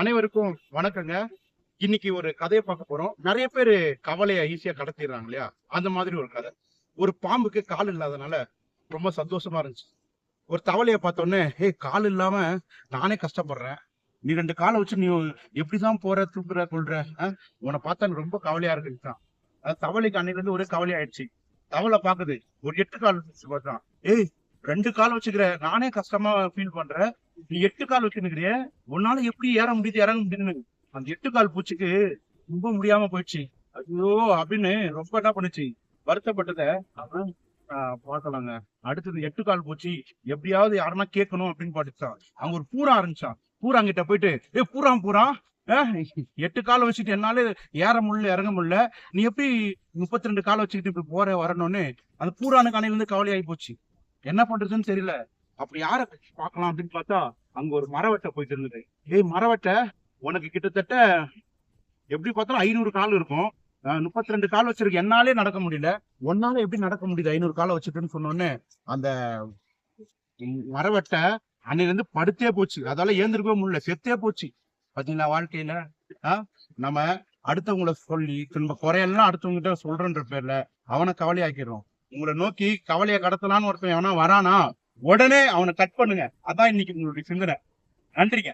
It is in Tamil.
அனைவருக்கும் வணக்கங்க. இன்னைக்கு ஒரு கதையை பார்க்க போறோம். நிறைய பேர் கவலையை ஈஸியா கடத்திடுறாங்க இல்லையா? அந்த மாதிரி ஒரு கதை. ஒரு பாம்புக்கு கால் இல்லாதனால ரொம்ப சந்தோஷமா இருந்துச்சு. ஒரு தவளையை பார்த்தோன்னே ஏய் கால் இல்லாம நானே கஷ்டப்படுறேன். நீ ரெண்டு காலை வச்சு நீ எப்படிதான் போற தூக்குற கொள்ற உன்னை பார்த்தா எனக்கு ரொம்ப கவலையா இருக்குதான் அது தவளைக்கு அன்னைக்கு வந்து ஒரே கவலை ஆயிடுச்சு தவளை பாக்குது ஒரு எட்டு கால் பார்த்தான் ஏய் ரெண்டு கால் வச்சுக்கிற நானே கஷ்டமா ஃபீல் பண்றேன். நீ எட்டு கால் வச்சுன்னுக்கிறிய உன்னால எப்படி ஏற முடியுது இறங்க முடியுதுன்னு. அந்த எட்டு கால் பூச்சிக்கு ரொம்ப முடியாம போயிடுச்சு. ஐயோ அப்படின்னு ரொம்ப என்ன பண்ணுச்சு? வருத்தப்பட்டத அப்புறம் பார்க்கலாங்க. அடுத்தது எட்டு கால் பூச்சி எப்படியாவது யாருன்னா கேட்கணும் அப்படின்னு பாட்டுச்சான். அங்க ஒரு பூரா ஆரம்பிச்சான் பூரா கிட்ட போயிட்டு ஏ பூரா பூரா. ஆஹ், எட்டு கால் வச்சுட்டு என்னால ஏற முடியல இறங்க முடியல. நீ எப்படி முப்பத்தி ரெண்டு கால் வச்சுக்கிட்டு இப்படி போற வரணும்னு? அந்த பூரானுக்கு அணையில இருந்து கவலையாகி போச்சு. என்ன பண்றதுன்னு தெரியல. அப்படி யார பார்க்கலாம் அப்படின்னு பார்த்தா அங்க ஒரு மரவட்டை போயிட்டு இருந்தது ஏய் மரவட்டை உனக்கு கிட்டத்தட்ட எப்படி பார்த்தாலும் ஐநூறு கால் இருக்கும். முப்பத்தி ரெண்டு கால் வச்சிருக்கு. என்னாலே நடக்க முடியல. ஒன்னால எப்படி நடக்க முடியுது ஐநூறு காலை வச்சுட்டுன்னு சொன்னோடனே அந்த மரவட்டை அன்னையிலேருந்து படுத்தே போச்சு. அதால ஏந்திருக்கவே முடியல. செத்தே போச்சு. பாத்தீங்களா வாழ்க்கையில? ஆ? நம்ம அடுத்தவங்கள சொல்லி திரும்ப குறையெல்லாம் அடுத்தவங்க சொல்றன்ற பேர்ல அவனை கவலையாக்கிடுறோம். உங்களை நோக்கி கவலையை கடத்தலான்னு ஒருத்தன் எவனா வரானா உடனே அவனை கட் பண்ணுங்க. அதான் இன்னைக்கு உங்களுடைய சிந்தனை. நன்றிங்க.